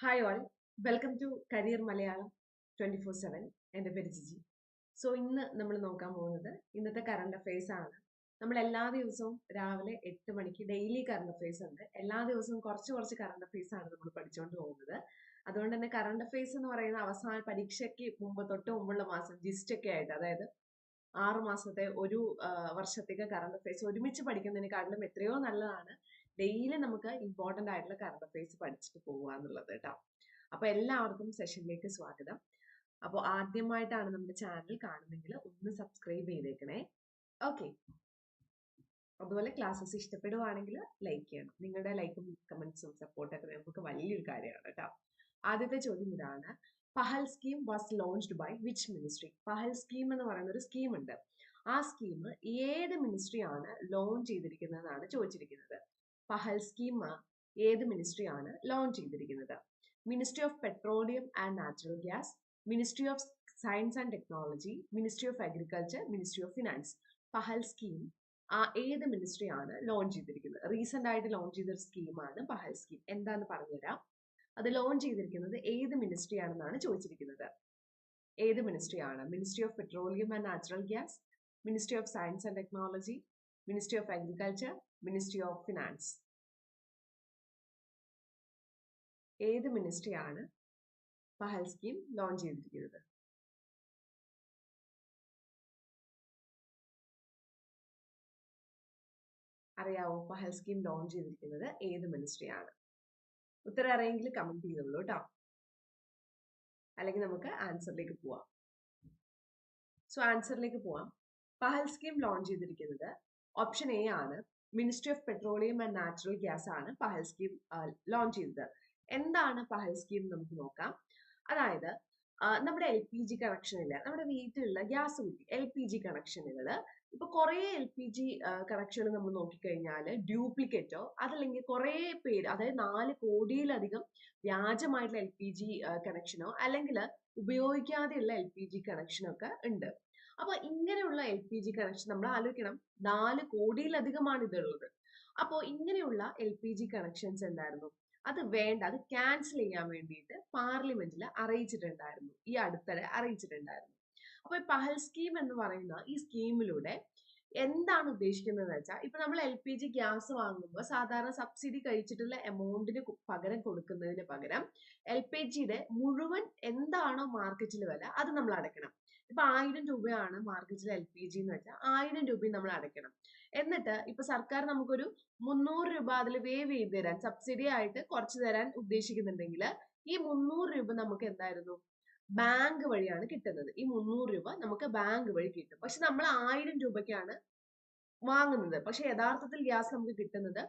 Hi all welcome to career Malayalam twenty four seven എന്റെ പേര് Jiji. So ഇന്ന് നമ്മൾ നോക്കാൻ പോകുന്നത് ഇന്നത്തെ കറണ്ട് അഫയേഴ്സ് ആണ്. നമ്മൾ എല്ലാ ദിവസവും രാവിലെ എട്ട് മണിക്ക് ഡെയിലി കറണ്ട് അഫയേഴ്സ് ഉണ്ട്. എല്ലാ ദിവസവും കുറച്ച് കുറച്ച് കറണ്ട് അഫയേഴ്സ് ആണ് നമ്മൾ പഠിച്ചുകൊണ്ട് പോകുന്നത്. അതുകൊണ്ട് തന്നെ കറണ്ട് അഫയേഴ്സ് എന്ന് പറയുന്ന അവസാന പരീക്ഷയ്ക്ക് മുമ്പ് തൊട്ട് മുമ്പുള്ള മാസം ജിസ്റ്റ് ഒക്കെ ആയിട്ട് അതായത് ആറ് മാസത്തെ ഒരു വർഷത്തേക്ക് കറണ്ട് അഫയേഴ്സ് ഒരുമിച്ച് പഠിക്കുന്നതിനെക്കാട്ടിലും എത്രയോ നല്ലതാണ്. ഡെയിലി നമുക്ക് ഇമ്പോർട്ടന്റ് ആയിട്ടുള്ള കറണ്ട് അഫയേഴ്സ് പഠിച്ചിട്ട് പോകുക എന്നുള്ളത് കേട്ടോ അപ്പോൾ എല്ലാവർക്കും സെഷനിലേക്ക് സ്വാഗതം. അപ്പോൾ ആദ്യമായിട്ടാണ് നമ്മുടെ ചാനൽ കാണുന്നെങ്കിൽ ഒന്ന് സബ്സ്ക്രൈബ് ചെയ്തേക്കണേ. ഓക്കെ അതുപോലെ ക്ലാസ്സസ് ഇഷ്ടപ്പെടുവാണെങ്കിൽ ലൈക്ക് ചെയ്യണം. നിങ്ങളുടെ ലൈക്കും കമൻസും സപ്പോർട്ടൊക്കെ നമുക്ക് വലിയൊരു കാര്യമാണ് കേട്ടോ ആദ്യത്തെ ചോദ്യം ഇതാണ്. Pahal scheme was launched by which ministry Pahal scheme എന്ന് പറയുന്ന ഒരു സ്കീം ഉണ്ട്. ആ സ്കീം ഏത് മിനിസ്ട്രി ആണ് ലോഞ്ച് ചെയ്തിരിക്കുന്നതെന്നാണ് ചോദിച്ചിരിക്കുന്നത്. പഹൽ സ്കീം ഏത് മിനിസ്ട്രി ആണ് ലോഞ്ച് ചെയ്തിരിക്കുന്നത്? Ministry of petroleum and natural gas ministry of science and technology ministry of agriculture ministry of finance Pahal scheme ആ ഏത് മിനിസ്ട്രി ആണ് ലോഞ്ച് ചെയ്തിരിക്കുന്നത്? റീസെന്റ് ആയിട്ട് ലോഞ്ച് ചെയ്തൊരു സ്കീമാണ് പഹൽ സ്കീം. എന്താന്ന് പറഞ്ഞുതരാം. അത് ലോഞ്ച് ചെയ്തിരിക്കുന്നത് ഏത് മിനിസ്ട്രി ആണെന്നാണ് ചോദിച്ചിരിക്കുന്നത്. ഏത് മിനിസ്ട്രി ആണ്? Ministry of petroleum and natural gas ministry of science and technology ministry of agriculture ministry of finance ഏത് മിനിസ്ട്രി ആണ് പഹൽ സ്കീം ലോഞ്ച് ചെയ്തിരിക്കുന്നത്? അറിയാവോ പഹൽ സ്കീം ലോഞ്ച് ചെയ്തിരിക്കുന്നത് ഏത് മിനിസ്ട്രി ആണ്? ഉത്തരം അറിയെങ്കിൽ കമന്റ് ചെയ്തോളൂ കേട്ടോ അല്ലെങ്കിൽ നമുക്ക് ആൻസറിലേക്ക് പോവാം. സോ ആൻസറിലേക്ക് പോവാം. പഹൽ സ്കീം ലോഞ്ച് ചെയ്തിരിക്കുന്നത് ഓപ്ഷൻ എ ആണ്. Ministry of petroleum and natural gas ആണ് പഹൽ സ്കീം ലോഞ്ച് ചെയ്തത്. എന്താണ് പഹൽ സ്കീം നമുക്ക് നോക്കാം. അതായത് നമ്മുടെ എൽ പി ജി കണക്ഷനിൽ നമ്മുടെ വീട്ടിലുള്ള ഗ്യാസ് കുറ്റി എൽ പി ജി കണക്ഷനുകൾ ഇപ്പൊ കുറേ എൽ പി ജി കണക്ഷനുകൾ നമ്മൾ നോക്കിക്കഴിഞ്ഞാൽ ഡ്യൂപ്ലിക്കേറ്റോ അതല്ലെങ്കിൽ കുറേ പേര് അതായത് നാല് കോടിയിലധികം വ്യാജമായിട്ടുള്ള എൽ പി ജി കണക്ഷനോ അല്ലെങ്കിൽ ഉപയോഗിക്കാതെയുള്ള എൽ പി ജി കണക്ഷനൊക്കെ ഉണ്ട്. അപ്പൊ ഇങ്ങനെയുള്ള എൽ പി ജി കണക്ഷൻ നമ്മൾ ആലോചിക്കണം. നാല് കോടിയിലധികമാണ് ഇതുള്ളത്. അപ്പോൾ ഇങ്ങനെയുള്ള എൽ പി ജി കണക്ഷൻസ് എന്തായിരുന്നു? അത് വേണ്ട അത് ക്യാൻസൽ ചെയ്യാൻ വേണ്ടിയിട്ട് പാർലമെന്റിൽ അറിയിച്ചിട്ടുണ്ടായിരുന്നു. ഈ അടുത്തിടെ അറിയിച്ചിട്ടുണ്ടായിരുന്നു. അപ്പോൾ ഈ പഹൽ സ്കീം എന്ന് പറയുന്ന ഈ സ്കീമിലൂടെ എന്താണ് ഉദ്ദേശിക്കുന്നത് വെച്ചാൽ ഇപ്പൊ നമ്മൾ എൽ പി ജി ഗ്യാസ് വാങ്ങുമ്പോൾ സാധാരണ സബ്സിഡി കഴിച്ചിട്ടുള്ള എമൗണ്ടിന് പകരം കൊടുക്കുന്നതിന് പകരം എൽ പി ജിയുടെ മുഴുവൻ എന്താണോ മാർക്കറ്റിൽ വില അത് നമ്മൾ അടയ്ക്കണം. ഇപ്പൊ ആയിരം രൂപയാണ് മാർക്കറ്റിൽ എൽ പി ജി എന്ന് വെച്ചാൽ ആയിരം രൂപയും നമ്മൾ അടയ്ക്കണം. എന്നിട്ട് ഇപ്പൊ സർക്കാർ നമുക്കൊരു മുന്നൂറ് രൂപ അതിൽ വേവ് ചെയ്ത് തരാൻ സബ്സിഡി ആയിട്ട് കുറച്ച് തരാൻ ഉദ്ദേശിക്കുന്നുണ്ടെങ്കിൽ ഈ മുന്നൂറ് രൂപ നമുക്ക് എന്തായിരുന്നു? ബാങ്ക് വഴിയാണ് കിട്ടുന്നത്. ഈ മുന്നൂറ് രൂപ നമുക്ക് ബാങ്ക് വഴി കിട്ടും. പക്ഷെ നമ്മൾ ആയിരം രൂപയ്ക്കാണ് വാങ്ങുന്നത്. പക്ഷെ യഥാർത്ഥത്തിൽ ഗ്യാസ് നമുക്ക് കിട്ടുന്നത്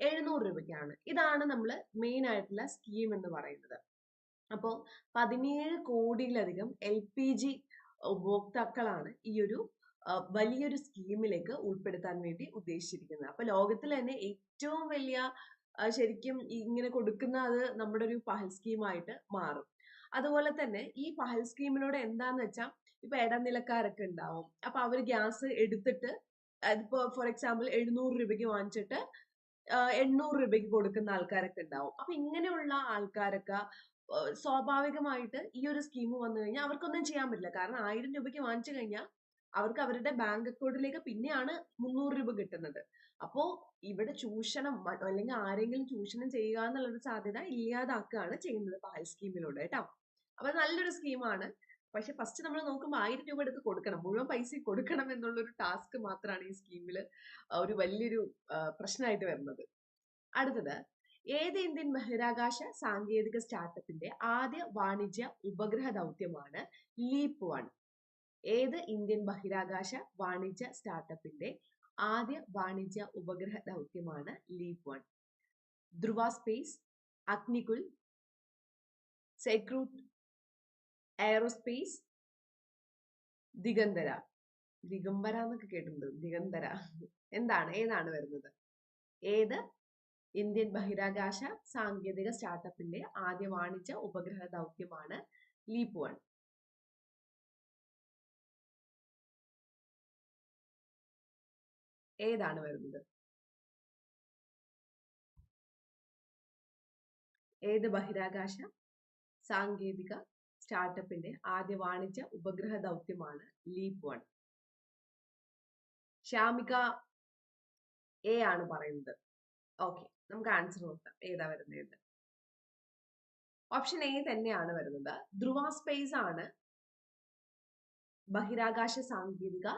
എഴുന്നൂറ് രൂപയ്ക്കാണ്. ഇതാണ് നമ്മൾ മെയിൻ ആയിട്ടുള്ള സ്കീം എന്ന് പറയുന്നത്. അപ്പോൾ പതിനേഴ് കോടിയിലധികം എൽ പി ജി ഉപഭോക്താക്കളാണ് ഈ ഒരു വലിയൊരു സ്കീമിലേക്ക് ഉൾപ്പെടുത്താൻ വേണ്ടി ഉദ്ദേശിച്ചിരിക്കുന്നത്. അപ്പൊ ലോകത്തിൽ തന്നെ ഏറ്റവും വലിയ ശരിക്കും ഇങ്ങനെ കൊടുക്കുന്ന അത് നമ്മുടെ ഒരു പഹൽ സ്കീമായിട്ട് മാറും. അതുപോലെ തന്നെ ഈ പഹൽ സ്കീമിലൂടെ എന്താന്ന് വെച്ചാൽ ഇപ്പൊ ഇടനിലക്കാരൊക്കെ ഉണ്ടാവും. അപ്പൊ അവർ ഗ്യാസ് എടുത്തിട്ട് അതിപ്പോ ഫോർ എക്സാമ്പിൾ എഴുന്നൂറ് രൂപയ്ക്ക് വാങ്ങിച്ചിട്ട് എണ്ണൂറ് രൂപയ്ക്ക് കൊടുക്കുന്ന ആൾക്കാരൊക്കെ ഉണ്ടാവും. അപ്പൊ ഇങ്ങനെയുള്ള ആൾക്കാരൊക്കെ സ്വാഭാവികമായിട്ട് ഈ ഒരു സ്കീം വന്നു കഴിഞ്ഞാൽ അവർക്കൊന്നും ചെയ്യാൻ പറ്റില്ല. കാരണം ആയിരം രൂപയ്ക്ക് വാങ്ങിച്ചു കഴിഞ്ഞാൽ അവർക്ക് അവരുടെ ബാങ്ക് അക്കൗണ്ടിലേക്ക് പിന്നെയാണ് മുന്നൂറ് രൂപ കിട്ടുന്നത്. അപ്പോ ഇവിടെ ചൂഷണം അല്ലെങ്കിൽ ആരെങ്കിലും ചൂഷണം ചെയ്യുക എന്നുള്ളൊരു സാധ്യത ഇല്ലാതാക്കുകയാണ് ചെയ്യുന്നത് പാൽ സ്കീമിലൂടെ കേട്ടോ. അപ്പൊ നല്ലൊരു സ്കീമാണ് പക്ഷെ ഫസ്റ്റ് നമ്മൾ നോക്കുമ്പോൾ ആയിരം രൂപ എടുത്ത് കൊടുക്കണം. മുഴുവൻ പൈസ കൊടുക്കണം എന്നുള്ളൊരു ടാസ്ക് മാത്രമാണ് ഈ സ്കീമിൽ ഒരു വലിയൊരു പ്രശ്നമായിട്ട് വരുന്നത്. അടുത്തത് ഏത് ഇന്ത്യൻ ബഹിരാകാശ സാങ്കേതിക സ്റ്റാർട്ടപ്പിന്റെ ആദ്യ വാണിജ്യ ഉപഗ്രഹ ദൗത്യമാണ് ലീപ്പ് വൺ. ഏത് ഇന്ത്യൻ ബഹിരാകാശ വാണിജ്യ സ്റ്റാർട്ടപ്പിന്റെ ആദ്യ വാണിജ്യ ഉപഗ്രഹ ദൗത്യമാണ് leap one? Dhruva space Agnikul Skyroot aerospace Digantara. Digambara എന്നൊക്കെ കേട്ടിട്ടുണ്ട്. ദിഗന്ധര. എന്താണ്? ഏതാണ് വരുന്നത്? ഏത് ഇന്ത്യൻ ബഹിരാകാശ സാങ്കേതിക സ്റ്റാർട്ടപ്പിന്റെ ആദ്യ വാണിജ്യ ഉപഗ്രഹ ദൗത്യമാണ് ലീപ് വൺ ഏതാണ് വരുന്നത്? ഏത് ബഹിരാകാശ സാങ്കേതിക സ്റ്റാർട്ടപ്പിന്റെ ആദ്യ വാണിജ്യ ഉപഗ്രഹ ദൗത്യമാണ് ലീപ് വൺ ശ്യാമിക എ ആണ് പറയുന്നത്. ഓക്കെ നമുക്ക് ആൻസർ നോക്കാം. ഏതാ വരുന്നത്? ഓപ്ഷൻ എ തന്നെയാണ് വരുന്നത്. ധ്രുവ സ്പേസ് ആണ് ബഹിരാകാശ സാങ്കേതിക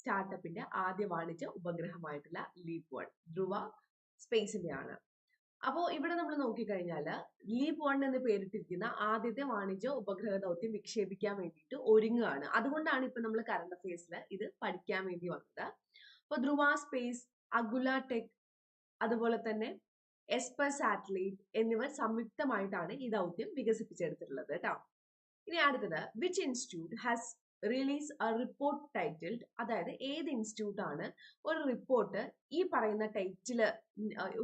സ്റ്റാർട്ടപ്പിന്റെ ആദ്യ വാണിജ്യ ഉപഗ്രഹമായിട്ടുള്ള ലീപ് വൺ ധ്രുവ സ്പേസിന്റെ ആണ് അപ്പോൾ ഇവിടെ നമ്മൾ നോക്കിക്കഴിഞ്ഞാൽ ലീപ് വൺ എന്ന് പേരിട്ടിരിക്കുന്ന ആദ്യത്തെ വാണിജ്യ ഉപഗ്രഹ ദൗത്യം വിക്ഷേപിക്കാൻ വേണ്ടിയിട്ട് ഒരുങ്ങുകയാണ്. അതുകൊണ്ടാണ് ഇപ്പൊ നമ്മൾ കറണ്ട് അഫയേഴ്സിൽ ഇത് പഠിക്കാൻ വേണ്ടി വന്നത്. അപ്പോൾ ധ്രുവ സ്പേസ് അഗുല ടെക് അതുപോലെ തന്നെ എസ്പർ സാറ്റലൈറ്റ് എന്നിവർ സംയുക്തമായിട്ടാണ് ഈ ദൗത്യം വികസിപ്പിച്ചെടുത്തിട്ടുള്ളത് കേട്ടോ. ഇനി അടുത്തത് which institute has release a report titled അതായത് ഏത് ഇൻസ്റ്റിറ്റ്യൂട്ട് ആണ് ഒരു റിപ്പോർട്ട് ഈ പറയുന്ന ടൈറ്റിൽ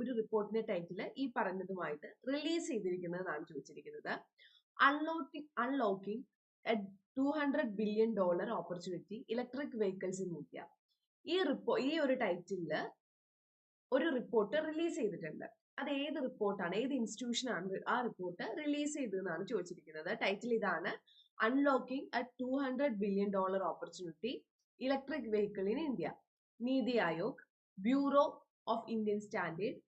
ഒരു റിപ്പോർട്ടിന്റെ ടൈറ്റിൽ ഈ പറഞ്ഞതുമായിട്ട് റിലീസ് ചെയ്തിരിക്കുന്നതെന്നാണ് ചോദിച്ചിരിക്കുന്നത്. Unlocking unlocking two hundred billion dollar opportunity electric vehicles in India ഈ റിപ്പോ ഈ ഒരു ടൈറ്റിലിൽ ഒരു റിപ്പോർട്ട് റിലീസ് ചെയ്തിട്ടുണ്ട്. അത് ഏത് റിപ്പോർട്ടാണ് ഏത് ഇൻസ്റ്റിറ്റ്യൂഷനാണ് ആ റിപ്പോർട്ട് റിലീസ് ചെയ്തതെന്നാണ് ചോദിച്ചിരിക്കുന്നത്. ടൈറ്റിൽ ഇതാണ് unlocking a two hundred billion dollar opportunity electric vehicle in India NITI Aayog bureau of Indian standard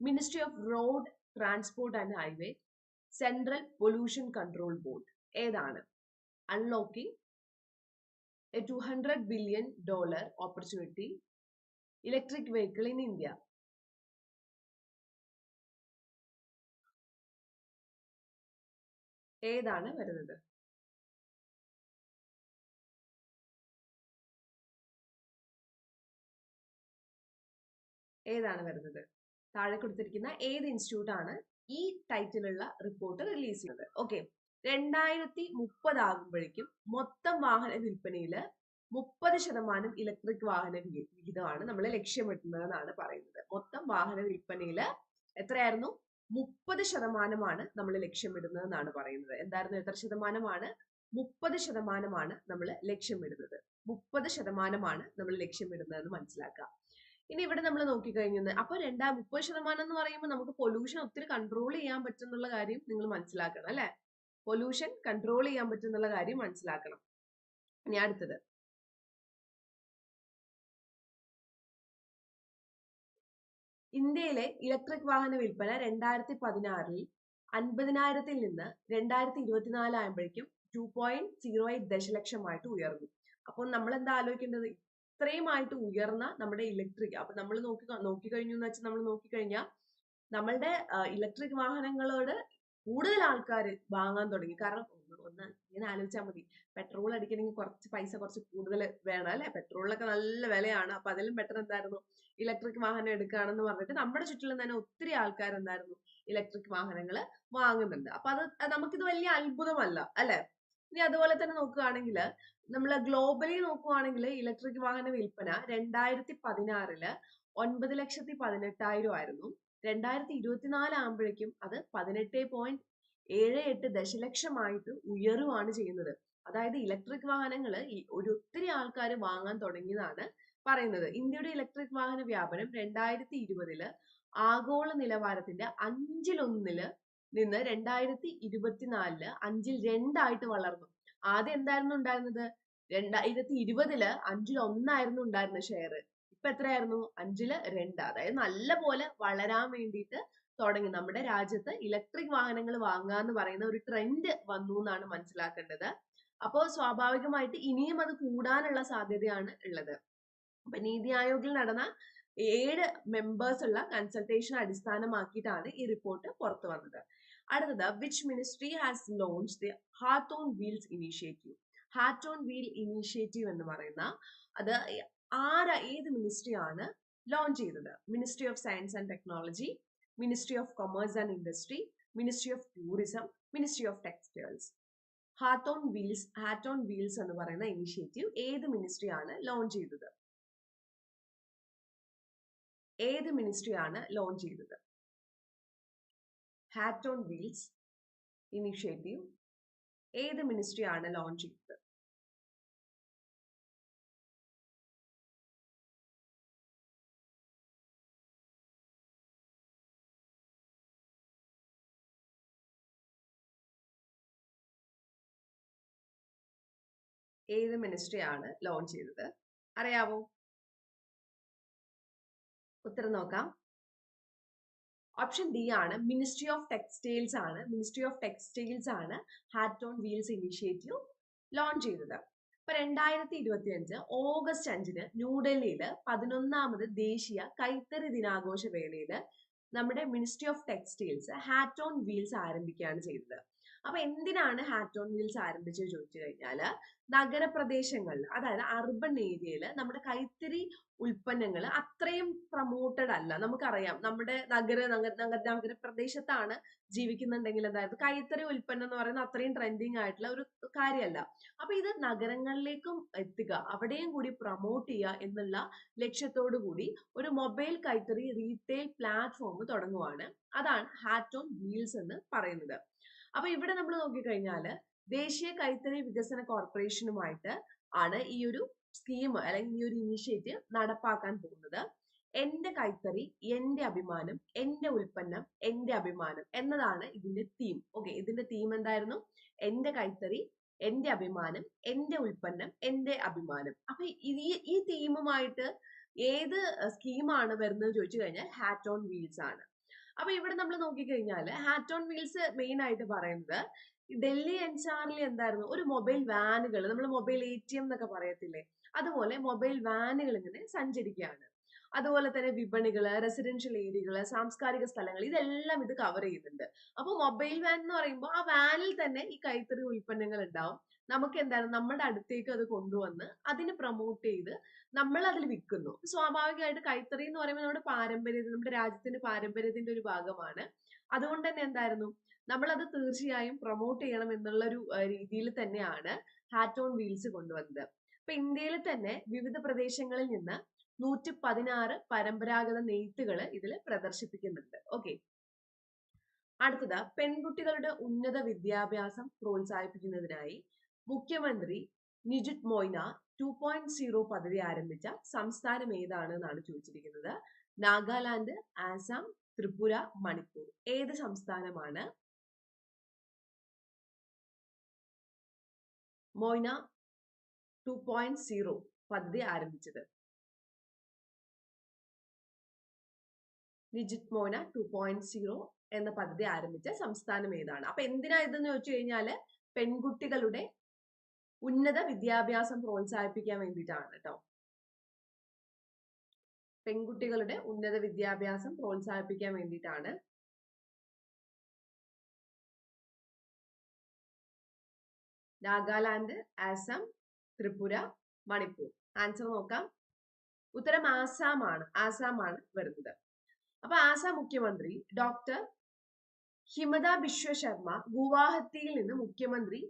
ministry of road transport and highway central pollution control board ഏതാണ്? Unlocking a two hundred billion dollar opportunity electric vehicle in India ഏതാണ് വരുന്നത്? ഏതാണ് വരുന്നത്? താഴെ കൊടുത്തിരിക്കുന്ന ഏത് institute ആണ് ഈ ടൈറ്റിലുള്ള റിപ്പോർട്ട് റിലീസ് ചെയ്യുന്നത്? ഓക്കെ രണ്ടായിരത്തി മുപ്പത് ആകുമ്പോഴേക്കും മൊത്തം വാഹന വിൽപ്പനയിൽ മുപ്പത് ശതമാനം ഇലക്ട്രിക് വാഹന വിഹിതമാണ് നമ്മൾ ലക്ഷ്യമിടുന്നതെന്നാണ് പറയുന്നത്. മൊത്തം വാഹന വിൽപ്പനയിൽ എത്രയായിരുന്നു? മുപ്പത് ശതമാനമാണ് നമ്മൾ ലക്ഷ്യമിടുന്നതെന്നാണ് പറയുന്നത്. എന്തായിരുന്നു എത്ര ശതമാനമാണ്? മുപ്പത് ശതമാനമാണ് നമ്മൾ ലക്ഷ്യമിടുന്നത്. മുപ്പത് ശതമാനമാണ് നമ്മൾ ലക്ഷ്യമിടുന്നതെന്ന് മനസ്സിലാക്കുക. ഇനി ഇവിടെ നമ്മൾ നോക്കിക്കഴിഞ്ഞത് അപ്പൊ രണ്ടാ മുപ്പത് ശതമാനം എന്ന് പറയുമ്പോൾ നമുക്ക് പൊല്യൂഷൻ ഒത്തിരി കൺട്രോൾ ചെയ്യാൻ പറ്റുന്നുള്ള കാര്യം നിങ്ങൾ മനസ്സിലാക്കണം അല്ലെ? പൊല്യൂഷൻ കൺട്രോൾ ചെയ്യാൻ പറ്റുന്നുള്ള കാര്യം മനസ്സിലാക്കണം. ഇനി അടുത്തത്. ഇന്ത്യയിലെ ഇലക്ട്രിക് വാഹന വിൽപ്പന രണ്ടായിരത്തി പതിനാറിൽ അൻപതിനായിരത്തിൽ നിന്ന് രണ്ടായിരത്തി ഇരുപത്തിനാല് ആകുമ്പോഴേക്കും ടു പോയിന്റ് സീറോ എയ്റ്റ് ദശലക്ഷമായിട്ട് ഉയർന്നു. അപ്പോൾ നമ്മൾ എന്താ ആലോചിക്കേണ്ടത്? ഇത്രയുമായിട്ട് ഉയർന്ന നമ്മുടെ ഇലക്ട്രിക് അപ്പൊ നമ്മൾ നോക്കി നോക്കിക്കഴിഞ്ഞു എന്ന് വെച്ചാൽ നമ്മൾ നോക്കിക്കഴിഞ്ഞാൽ നമ്മളുടെ ഇലക്ട്രിക് വാഹനങ്ങളോട് കൂടുതൽ ആൾക്കാർ വാങ്ങാൻ തുടങ്ങി. കാരണം ഒന്ന് ഇങ്ങനെ ആലോചിച്ചാൽ മതി. പെട്രോൾ അടിക്കണമെങ്കിൽ കുറച്ച് പൈസ കുറച്ച് കൂടുതൽ വേണം അല്ലെ? പെട്രോളിലൊക്കെ നല്ല വിലയാണ്. അപ്പൊ അതിലും ബെറ്റർ എന്തായിരുന്നു? ഇലക്ട്രിക് വാഹനം എടുക്കുകയാണെന്ന് പറഞ്ഞിട്ട് നമ്മുടെ ചുറ്റിലും തന്നെ ഒത്തിരി ആൾക്കാർ എന്തായിരുന്നു? ഇലക്ട്രിക് വാഹനങ്ങൾ വാങ്ങുന്നുണ്ട്. അപ്പൊ അത് നമുക്കിത് വലിയ അത്ഭുതമല്ല അല്ലെ? ഇനി അതുപോലെ തന്നെ നോക്കുകയാണെങ്കിൽ നമ്മൾ ഗ്ലോബലി നോക്കുകയാണെങ്കിൽ ഇലക്ട്രിക് വാഹന വിൽപ്പന രണ്ടായിരത്തി പതിനാറിൽ ഒൻപത് ലക്ഷത്തി പതിനെട്ടായിരം ആയിരുന്നു. രണ്ടായിരത്തി ഇരുപത്തിനാല് ആകുമ്പോഴേക്കും അത് പതിനെട്ട് പോയിന്റ് ഏഴ് എട്ട് ദശലക്ഷമായിട്ട് ഉയരുവാണ് ചെയ്യുന്നത്. അതായത് ഇലക്ട്രിക് വാഹനങ്ങൾ ഒരു ഒത്തിരി ആൾക്കാർ വാങ്ങാൻ തുടങ്ങിയതാണ് പറയുന്നത്. ഇന്ത്യയുടെ ഇലക്ട്രിക് വാഹന വ്യാപനം രണ്ടായിരത്തി ഇരുപതിൽ ആഗോള നിലവാരത്തിന്റെ അഞ്ചിലൊന്നിൽ നിന്ന് രണ്ടായിരത്തി ഇരുപത്തിനാലിൽ അഞ്ചിൽ രണ്ടായിട്ട് വളർന്നു. ആദ്യം എന്തായിരുന്നു ഉണ്ടായിരുന്നത്? രണ്ടായിരത്തി ഇരുപതിൽ അഞ്ചിൽ ഒന്നായിരുന്നു ഉണ്ടായിരുന്ന ഷെയർ ഇപ്പൊ എത്രയായിരുന്നു? അഞ്ചിൽ രണ്ട്. അതായത് നല്ല പോലെ വളരാൻ വേണ്ടിയിട്ട് തുടങ്ങി. നമ്മുടെ രാജ്യത്ത് ഇലക്ട്രിക് വാഹനങ്ങൾ വാങ്ങുക എന്ന് പറയുന്ന ഒരു ട്രെൻഡ് വന്നു എന്നാണ് മനസ്സിലാക്കേണ്ടത്. അപ്പോൾ സ്വാഭാവികമായിട്ട് ഇനിയും അത് കൂടാനുള്ള സാധ്യതയാണ് ഉള്ളത്. അപ്പൊ നീതി ആയോഗിൽ നടന്ന ഏഴ് മെമ്പേഴ്സ് ഉള്ള കൺസൾട്ടേഷൻ അടിസ്ഥാനമാക്കിയിട്ടാണ് ഈ റിപ്പോർട്ട് പുറത്തു വന്നത്. അടുത്തത് which ministry has launch the heart on wheels initiative heart on wheel initiative എന്ന് പറയുന്ന അത് ആരാ ഏത് മിനിസ്ട്രിയാണ് ലോഞ്ച് ചെയ്തത്? Ministry of science and technology ministry of commerce and industry ministry of tourism ministry of textiles heart on wheels hat on wheels എന്ന് പറയുന്ന initiative ഏത് മിനിസ്ട്രി ആണ് ലോഞ്ച് ചെയ്തത്? ഏത് മിനിസ്ട്രി ആണ് ലോഞ്ച് ചെയ്തത്? ഹാറ്റ് ഓൺ വീൽസ് ഇനിഷ്യേറ്റീവ് ഏത് ministry ആണ് ലോഞ്ച് ചെയ്തത്? ഏത് മിനിസ്ട്രി ആണ് ലോഞ്ച് ചെയ്തത്? അറിയാവോ? ഉത്തരം നോക്കാം. ഓപ്ഷൻ ഡി ആണ് മിനിസ്ട്രി ഓഫ് ടെക്സ്റ്റൈൽസ് ആണ്. മിനിസ്ട്രി ഓഫ് ടെക്സ്റ്റൈൽസ് ആണ് hat on wheels initiative launch ചെയ്തത്. ഇപ്പൊ രണ്ടായിരത്തി ഇരുപത്തി അഞ്ച് ഓഗസ്റ്റ് അഞ്ചിന് ന്യൂഡൽഹിയിൽ പതിനൊന്നാമത് ദേശീയ കൈത്തറി ദിനാഘോഷ വേളയിൽ നമ്മുടെ ministry of textiles hat on wheels ആരംഭിക്കുകയാണ് ചെയ്തത്. അപ്പൊ എന്തിനാണ് ഹാറ്റ് ഓൺ വീൽസ് ആരംഭിച്ചത് ചോദിച്ചു കഴിഞ്ഞാൽ നഗരപ്രദേശങ്ങളിൽ അതായത് അർബൻ ഏരിയയിൽ നമ്മുടെ കൈത്തറി ഉൽപ്പന്നങ്ങൾ അത്രയും പ്രൊമോട്ടഡ് അല്ല. നമുക്കറിയാം നമ്മുടെ നഗര നഗര നഗരപ്രദേശത്താണ് ജീവിക്കുന്നുണ്ടെങ്കിൽ അതായത് കൈത്തറി ഉൽപ്പന്നം എന്ന് പറയുന്നത് അത്രയും ട്രെൻഡിങ് ആയിട്ടുള്ള ഒരു കാര്യമല്ല. അപ്പൊ ഇത് നഗരങ്ങളിലേക്കും എത്തുക അവിടെയും കൂടി പ്രൊമോട്ട് ചെയ്യുക എന്നുള്ള ലക്ഷ്യത്തോടു കൂടി ഒരു മൊബൈൽ കൈത്തറി റീറ്റെയിൽ പ്ലാറ്റ്ഫോം തുടങ്ങുവാണ്. അതാണ് ഹാറ്റ് ഓൺ വീൽസ് എന്ന് പറയുന്നത്. അപ്പൊ ഇവിടെ നമ്മൾ നോക്കിക്കഴിഞ്ഞാൽ ദേശീയ കൈത്തറി വികസന കോർപ്പറേഷനുമായിട്ട് ആണ് ഈ ഒരു സ്കീം അല്ലെങ്കിൽ ഈ ഒരു ഇനിഷ്യേറ്റീവ് നടപ്പാക്കാൻ പോകുന്നത്. എന്റെ കൈത്തറി എന്റെ അഭിമാനം എന്റെ ഉൽപ്പന്നം എന്റെ അഭിമാനം എന്നതാണ് ഇതിന്റെ തീം ഓക്കെ ഇതിന്റെ തീം എന്തായിരുന്നു? എന്റെ കൈത്തറി എന്റെ അഭിമാനം എന്റെ ഉൽപ്പന്നം എന്റെ അഭിമാനം. അപ്പൊ ഈ ഈ തീമുമായിട്ട് ഏത് സ്കീമാണ് വരുന്നത് ചോദിച്ചു കഴിഞ്ഞാൽ ഹാറ്റ് ഓൺ വീൽസ് ആണ്. അപ്പൊ ഇവിടെ നമ്മൾ നോക്കിക്കഴിഞ്ഞാൽ ഹാറ്റ് ഓൺ വീൽസ് മെയിൻ ആയിട്ട് പറയുന്നത് ഡൽഹി എൻ ആറിൽ എന്തായിരുന്നു? ഒരു മൊബൈൽ വാനുകൾ നമ്മൾ മൊബൈൽ എ ടി എം എന്നൊക്കെ പറയത്തില്ലേ? അതുപോലെ മൊബൈൽ വാനുകൾ ഇങ്ങനെ സഞ്ചരിക്കുകയാണ് അതുപോലെ തന്നെ വിപണികൾ റെസിഡൻഷ്യൽ ഏരിയകൾ സാംസ്കാരിക സ്ഥലങ്ങൾ ഇതെല്ലാം ഇത് കവർ ചെയ്യുന്നുണ്ട്. അപ്പോൾ മൊബൈൽ വാൻ എന്ന് പറയുമ്പോൾ ആ വാനിൽ തന്നെ ഈ കൈത്തറി ഉൽപ്പന്നങ്ങൾ ഉണ്ടാവും. നമുക്ക് എന്താണ് നമ്മുടെ അടുത്തേക്ക് അത് കൊണ്ടുവന്ന് അതിന് പ്രൊമോട്ട് ചെയ്ത് നമ്മൾ അതിൽ വിൽക്കുന്നു. സ്വാഭാവികമായിട്ട് കൈത്തറി എന്ന് പറയുമ്പോൾ നമ്മുടെ പാരമ്പര്യ നമ്മുടെ രാജ്യത്തിന്റെ പാരമ്പര്യത്തിന്റെ ഒരു ഭാഗമാണ്. അതുകൊണ്ട് തന്നെ എന്തായിരുന്നു? നമ്മൾ അത് തീർച്ചയായും പ്രൊമോട്ട് ചെയ്യണം എന്നുള്ള ഒരു രീതിയിൽ തന്നെയാണ് ഹാറ്റ് ഓൺ വീൽസ് കൊണ്ടുവന്നത്. ഇപ്പൊ ഇന്ത്യയിൽ തന്നെ വിവിധ പ്രദേശങ്ങളിൽ നിന്ന് നൂറ്റി പതിനാറ് പരമ്പരാഗത നെയ്ത്തുകൾ ഇതിൽ പ്രദർശിപ്പിക്കുന്നുണ്ട്. ഓക്കെ അടുത്തത് പെൺകുട്ടികളുടെ ഉന്നത വിദ്യാഭ്യാസം പ്രോത്സാഹിപ്പിക്കുന്നതിനായി മുഖ്യമന്ത്രി Nijut Moina two point zero പദ്ധതി ആരംഭിച്ച സംസ്ഥാനം ഏതാണ് എന്നാണ് ചോദിച്ചിരിക്കുന്നത്? നാഗാലാൻഡ് ആസാം ത്രിപുര മണിപ്പൂർ. ഏത് സംസ്ഥാനമാണ്? മൊയ്ന ടു പോയിന്റ് സീറോ പദ്ധതി ആരംഭിച്ചത്. നിജിത് മോന ടു പോയിന്റ് സീറോ എന്ന പദ്ധതി ആരംഭിച്ച സംസ്ഥാനം ഏതാണ്? അപ്പൊ എന്തിനാ ഇതെന്ന് ചോദിച്ചു കഴിഞ്ഞാൽ പെൺകുട്ടികളുടെ ഉന്നത വിദ്യാഭ്യാസം പ്രോത്സാഹിപ്പിക്കാൻ വേണ്ടിയിട്ടാണ് കേട്ടോ. പെൺകുട്ടികളുടെ ഉന്നത വിദ്യാഭ്യാസം പ്രോത്സാഹിപ്പിക്കാൻ വേണ്ടിയിട്ടാണ്. നാഗാലാൻഡ് ആസാം ത്രിപുര മണിപ്പൂർ. ആൻസർ നോക്കാം. ഉത്തരം ആസാം ആണ് ആസാം ആണ് വരുന്നത്. അപ്പൊ ആസാം മുഖ്യമന്ത്രി ഡോക്ടർ ഹിമത ബിശ്വ ശർമ്മ ഗുവാഹത്തിയിൽ നിന്ന് മുഖ്യമന്ത്രി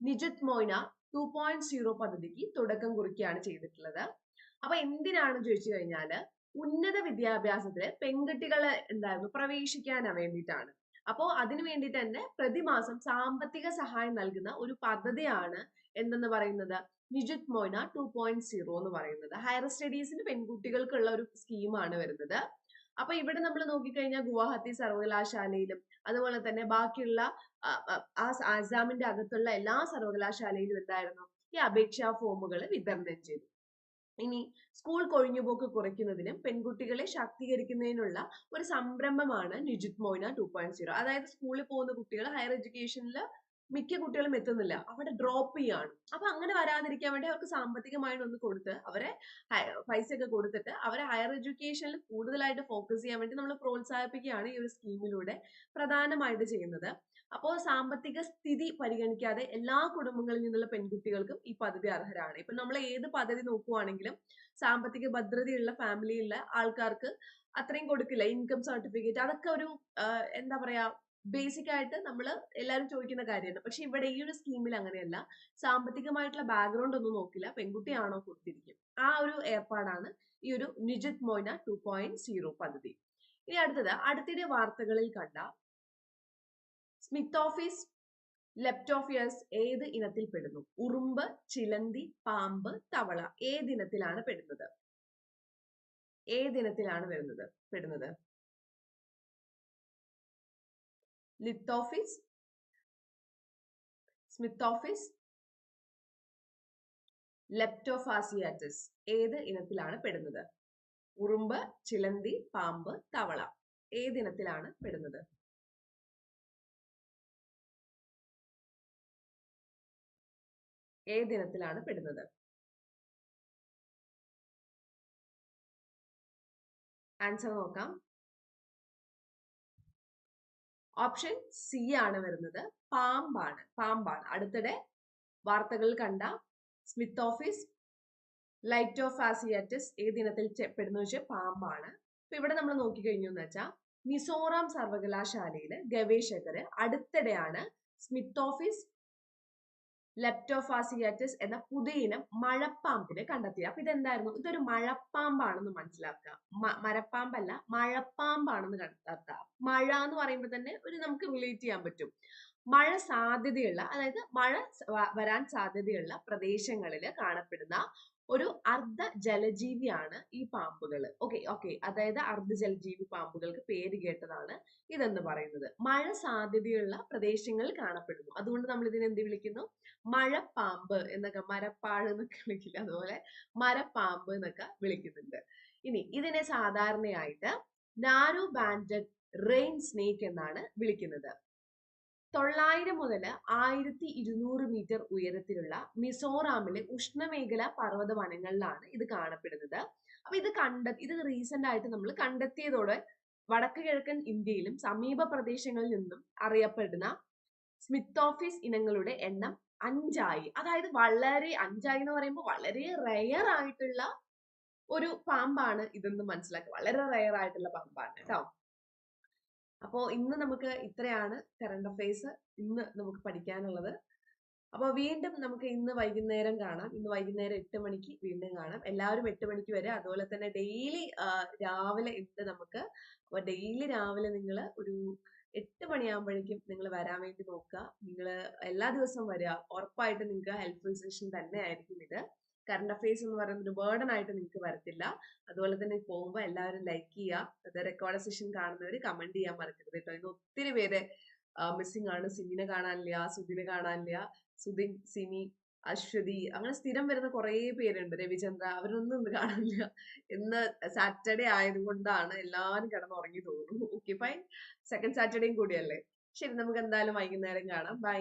Nijut Moina two point zero പദ്ധതിക്ക് തുടക്കം കുറിക്കുകയാണ് ചെയ്തിട്ടുള്ളത്. അപ്പൊ എന്തിനാണ് ചോദിച്ചു കഴിഞ്ഞാൽ ഉന്നത വിദ്യാഭ്യാസത്തിൽ പെൺകുട്ടികളെ എന്തായിരുന്നു പ്രവേശിക്കാൻ വേണ്ടിയിട്ടാണ്. അപ്പോ അതിനു വേണ്ടി തന്നെ പ്രതിമാസം സാമ്പത്തിക സഹായം നൽകുന്ന ഒരു പദ്ധതിയാണ് എന്തെന്ന് പറയുന്നത്? Nijut Moina two point zero എന്ന് പറയുന്നത്. ഹയർ സ്റ്റഡീസിന് പെൺകുട്ടികൾക്കുള്ള ഒരു സ്കീമാണ് വരുന്നത്. അപ്പൊ ഇവിടെ നമ്മൾ നോക്കിക്കഴിഞ്ഞാൽ ഗുവാഹത്തി സർവകലാശാലയിലും അതുപോലെ തന്നെ ബാക്കിയുള്ള ആ ആസാമിന്റെ അകത്തുള്ള എല്ലാ സർവകലാശാലയിലും എന്തായിരുന്നു? ഈ അപേക്ഷാ ഫോമുകൾ വിതരണം ചെയ്തു. ഇനി സ്കൂൾ കൊഴിഞ്ഞുപോക്ക് കുറയ്ക്കുന്നതിനും പെൺകുട്ടികളെ ശാക്തീകരിക്കുന്നതിനുള്ള ഒരു സംരംഭമാണ് Nijut Moina two point zero. അതായത് സ്കൂളിൽ പോകുന്ന കുട്ടികൾ ഹയർ എഡ്യൂക്കേഷനിൽ മിക്ക കുട്ടികളും എത്തുന്നില്ല. അവിടെ ഡ്രോപ്പ് ചെയ്യാണ്. അപ്പൊ അങ്ങനെ വരാതിരിക്കാൻ വേണ്ടി അവർക്ക് സാമ്പത്തികമായിട്ട് ഒന്ന് കൊടുത്ത് അവരെ പൈസ ഒക്കെ കൊടുത്തിട്ട് അവരെ ഹയർ എഡ്യൂക്കേഷനിൽ കൂടുതലായിട്ട് ഫോക്കസ് ചെയ്യാൻ വേണ്ടി നമ്മൾ പ്രോത്സാഹിപ്പിക്കുകയാണ് ഈ ഒരു സ്കീമിലൂടെ പ്രധാനമായിട്ട് ചെയ്യുന്നത്. അപ്പോൾ സാമ്പത്തിക സ്ഥിതി പരിഗണിക്കാതെ എല്ലാ കുടുംബങ്ങളിൽ നിന്നുള്ള പെൺകുട്ടികൾക്കും ഈ പദ്ധതി അർഹരാണ്. ഇപ്പൊ നമ്മൾ ഏത് പദ്ധതി നോക്കുവാണെങ്കിലും സാമ്പത്തിക ഭദ്രതയുള്ള ഫാമിലിയുള്ള ആൾക്കാർക്ക് അത്രയും കൊടുക്കില്ല. ഇൻകം സർട്ടിഫിക്കറ്റ് അതൊക്കെ ഒരു എന്താ പറയാ ബേസിക് ആയിട്ട് നമ്മൾ എല്ലാവരും ചോദിക്കുന്ന കാര്യമാണ്. പക്ഷെ ഇവിടെ ഈ ഒരു സ്കീമിൽ അങ്ങനെയല്ല. സാമ്പത്തികമായിട്ടുള്ള ബാക്ക്ഗ്രൗണ്ട് ഒന്നും നോക്കില്ല. പെൺകുട്ടിയാണോ കൊടുത്തിരിക്കും. ആ ഒരു ഏർപ്പാടാണ് ഈ ഒരു Nijut Moina two point zero പദ്ധതി. ഇനി അടുത്തത് അടുത്തിടെ വാർത്തകളിൽ കണ്ട സ്മിത്ത് ഓഫീസ് ലെപ്റ്റോഫിയസ് ഏത് ഇനത്തിൽ പെടുന്നു? ഉറുമ്പ് ചിലന്തി പാമ്പ് തവള ഏതിനത്തിലാണ് പെടുന്നത്? ഏതിനത്തിലാണ് വരുന്നത്? പെടുന്നത്? ലിത്തോഫിസ് സ്മിത്തോഫിസ് ലെപ്റ്റോഫാസിയാറ്റിസ് ഏത് ഇനത്തിലാണ് പെടുന്നത്? ഉറുമ്പ് ചിലന്തി പാമ്പ് തവള. ഏത് ഇനത്തിലാണ് പെടുന്നത്? ഏത് ഇനത്തിലാണ് പെടുന്നത്? ആൻസർ നോക്കാം. ഓപ്ഷൻ സി ആണ് വരുന്നത്. പാമ്പാണ്. പാമ്പാണ്. അടുത്തിടെ വാർത്തകൾ കണ്ട സ്മിത്ത് ഓഫീസ് ലൈറ്റ് ലൈറ്റോഫാസിയാറ്റിസ് ഏത് ഇനത്തിൽ പെടുന്ന വെച്ചാൽ പാമ്പാണ്. അപ്പൊ ഇവിടെ നമ്മൾ നോക്കിക്കഴിഞ്ഞു എന്ന് വെച്ചാൽ മിസോറാം സർവകലാശാലയിലെ ഗവേഷകര് അടുത്തിടെയാണ് സ്മിത്ത് ഓഫീസ് ലെപ്റ്റോഫാസിയാറ്റിസ് എന്ന പുതിയ ഇനം മഴപ്പാമ്പിനെ കണ്ടെത്തിയത്. അപ്പൊ ഇതെന്തായിരുന്നു? ഇതൊരു മഴപ്പാമ്പാണെന്ന് മനസ്സിലാക്കുക. മരപ്പാമ്പല്ല മഴപ്പാമ്പാണെന്ന് കണ്ടെത്തുക മഴ എന്ന് പറയുമ്പോൾ തന്നെ ഒരു നമുക്ക് റിലേറ്റ് ചെയ്യാൻ പറ്റും. മഴ സാധ്യതയുള്ള അതായത് മഴ വരാൻ സാധ്യതയുള്ള പ്രദേശങ്ങളിൽ കാണപ്പെടുന്ന ഒരു അർദ്ധ ജലജീവിയാണ് ഈ പാമ്പുകൾ ഓക്കെ ഓക്കെ അതായത് അർദ്ധ ജലജീവി പാമ്പുകൾക്ക് പേര് കേട്ടതാണ് ഇതെന്ന് പറയുന്നത്. മഴ സാധ്യതയുള്ള പ്രദേശങ്ങളിൽ കാണപ്പെടുന്നു. അതുകൊണ്ട് നമ്മൾ ഇതിനെ എന്ത് വിളിക്കുന്നു? മഴപ്പാമ്പ് എന്നൊക്കെ മരപ്പാഴ് എന്നൊക്കെ വിളിക്കില്ല? അതുപോലെ മരപ്പാമ്പ് എന്നൊക്കെ വിളിക്കുന്നുണ്ട്. ഇനി ഇതിനെ സാധാരണയായിട്ട് നാരോ ബാൻഡഡ് റെയിൻ സ്നേക്ക് എന്നാണ് വിളിക്കുന്നത്. തൊള്ളായിരം മുതൽ ആയിരത്തി ഇരുന്നൂറ് മീറ്റർ ഉയരത്തിലുള്ള മിസോറാമിലെ ഉഷ്ണമേഖല പർവത വനങ്ങളിലാണ് ഇത് കാണപ്പെടുന്നത്. അപ്പൊ ഇത് കണ്ട ഇത് റീസെന്റ് ആയിട്ട് നമ്മൾ കണ്ടെത്തിയതോടെ വടക്ക് കിഴക്കൻ ഇന്ത്യയിലും സമീപ പ്രദേശങ്ങളിൽ നിന്നും അറിയപ്പെടുന്ന സ്മിത്ത് ഓഫീസ് ഇനങ്ങളുടെ എണ്ണം അഞ്ചായി. അതായത് വളരെ അഞ്ചായി എന്ന് പറയുമ്പോൾ വളരെ റെയർ ആയിട്ടുള്ള ഒരു പാമ്പാണ് ഇതെന്ന് മനസ്സിലാക്കുക വളരെ റെയർ ആയിട്ടുള്ള പാമ്പാണ് കേട്ടോ. അപ്പോ ഇന്ന് നമുക്ക് ഇത്രയാണ് കറണ്ട് അഫയേഴ്സ് ഇന്ന് നമുക്ക് പഠിക്കാനുള്ളത്. അപ്പോൾ വീണ്ടും നമുക്ക് ഇന്ന് വൈകുന്നേരം കാണാം. ഇന്ന് വൈകുന്നേരം എട്ട് മണിക്ക് വീണ്ടും കാണാം. എല്ലാവരും എട്ട് മണിക്ക് വരെ. അതുപോലെ തന്നെ ഡെയിലി രാവിലെ ഇന്ന് നമുക്ക് അപ്പോൾ ഡെയിലി രാവിലെ നിങ്ങൾ ഒരു എട്ട് മണിയാകുമ്പോഴേക്കും നിങ്ങൾ വരാൻ വേണ്ടി നോക്കുക. നിങ്ങൾ എല്ലാ ദിവസവും വരിക. ഉറപ്പായിട്ടും നിങ്ങൾക്ക് ഹെൽപ്ഫുൾ സെഷൻ തന്നെ ആയിരിക്കും ഇത്. കറണ്ട് അഫയേഴ്സ് എന്ന് പറയുന്ന ഒരു ബേർഡൻ ആയിട്ട് നിങ്ങൾക്ക് വരത്തില്ല. അതുപോലെ തന്നെ പോകുമ്പോൾ എല്ലാവരും ലൈക്ക് ചെയ്യുക അത് റെക്കോർഡ് സെഷൻ കാണുന്നവർ കമന്റ് ചെയ്യാൻ മറക്കരുത് കേട്ടോ. ഇന്ന് ഒത്തിരി പേര് മിസ്സിംഗ് ആണ്. സിമിനെ കാണാനില്ല സുധിനെ കാണാനില്ല സുധിൻ സിമി അശ്വതി അങ്ങനെ സ്ഥിരം വരുന്ന കുറേ പേരുണ്ട്. രവിചന്ദ്ര അവരൊന്നും ഇന്ന് കാണാനില്ല. ഇന്ന് സാറ്റർഡേ ആയതുകൊണ്ടാണ് എല്ലാവരും കിടന്ന് ഉറങ്ങി തോന്നുന്നു ഓക്കെ ഫൈൻ സെക്കൻഡ് സാറ്റർഡേയും കൂടിയല്ലേ? ശരി നമുക്ക് എന്തായാലും വൈകുന്നേരം കാണാം. ബൈ